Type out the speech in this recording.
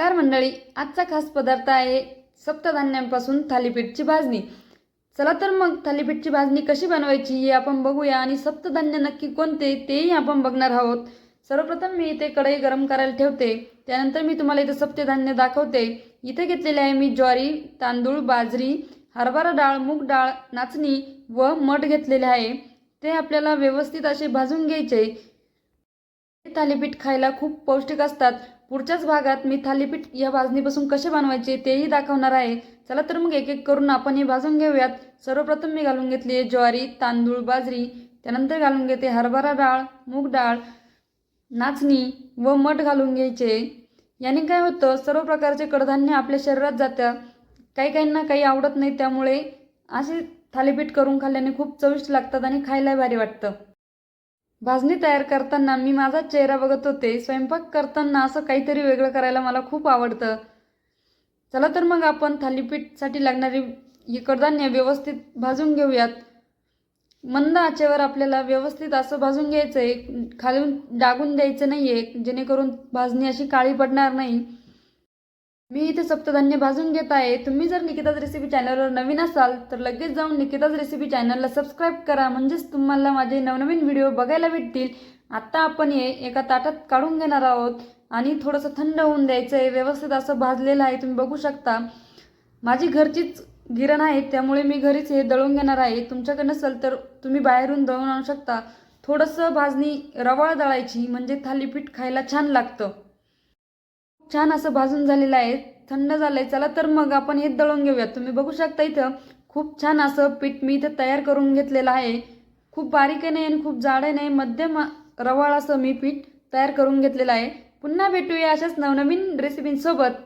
नमस्कार मंडळी. आजचा खास पदार्थ आहे सप्तधान्यांपासून थालीपीठची भाजणी. चला तर मग थालीपीठची भाजणी कशी बनवायची हे आपण बघूया आणि सप्तधान्य नक्की कोणते तेही आपण बघणार आहोत. सर्वप्रथम मी इथे कढई गरम करायला ठेवते. त्यानंतर मी तुम्हाला इथे सप्तधान्य दाखवते. इथे घेतलेले आहे मी ज्वारी तांदूळ बाजरी हरभरा डाळ मूग डाळ नाचणी व मठ घेतलेले आहे. ते आपल्याला व्यवस्थित असे भाजून घ्यायचे. थालीपीठ खायला खूप पौष्टिक असतात. पुढच्याच भागात मी थालीपीठ या भाजणीपासून कसे बनवायचे तेही दाखवणार आहे. चला तर मग एक एक करून आपण हे भाजून घेऊयात. सर्वप्रथम मी घालून घेतली आहे ज्वारी तांदूळ बाजरी. त्यानंतर घालून घेते हरभरा डाळ मूग डाळ नाचणी व मठ घालून घ्यायचे. याने काय होतं सर्व प्रकारचे कडधान्य आपल्या शरीरात जातं. काही काहींना काही आवडत नाही त्यामुळे असे थालीपीठ करून खाल्ल्याने खूप चविष्ट लागतात आणि खायला भारी वाटतं. भाजणी तयार करताना मी माझा चेहरा बघत होते. स्वयंपाक करताना असं काहीतरी वेगळं करायला मला खूप आवडतं. चला तर मग आपण थालीपीठसाठी लागणारी ही कडधान्य व्यवस्थित भाजून घेऊयात. मंद आचेवर आपल्याला व्यवस्थित असं भाजून घ्यायचं आहे खालून डागून द्यायचं नाही आहे जेणेकरून भाजणी अशी काळी पडणार नाही. मी इथे सप्तधान्य भाजून घेत आहे. तुम्ही जर निकिताज रेसिपी चॅनलवर नवीन असाल तर लगेच जाऊन निकिताज रेसिपी चॅनलला सबस्क्राईब करा. म्हणजेच तुम्हाला माझे नवनवीन व्हिडिओ बघायला भेटतील. आत्ता आपण हे एका ताटात काढून घेणार आहोत. आणि थोडंसं थंड होऊन द्यायचं आहे व्यवस्थित असं भाजलेलं आहे. तुम्ही बघू शकता. माझी घरचीच गिरण आहे. त्यामुळे मी घरीच हे दळून घेणार आहे. तुमच्याकडे नसेल तर तुम्ही बाहेरून दळून आणू शकता. थोडंसं भाजणी रवाळ दळायची. म्हणजे थालीपीठ खायला छान लागतं. छान असं भाजून झालेलं आहे. थंड झालंय. चला तर मग आपण हे दळून घेऊयात तुम्ही बघू शकता इथं खूप छान असं पीठ मी इथं तयार करून घेतलेलं आहे. खूप बारीक नाही आणि खूप जाड नाही. मध्यम रवाळ असं मी पीठ तयार करून घेतलेलं आहे. पुन्हा भेटूया अशाच नवनवीन रेसिपींसोबत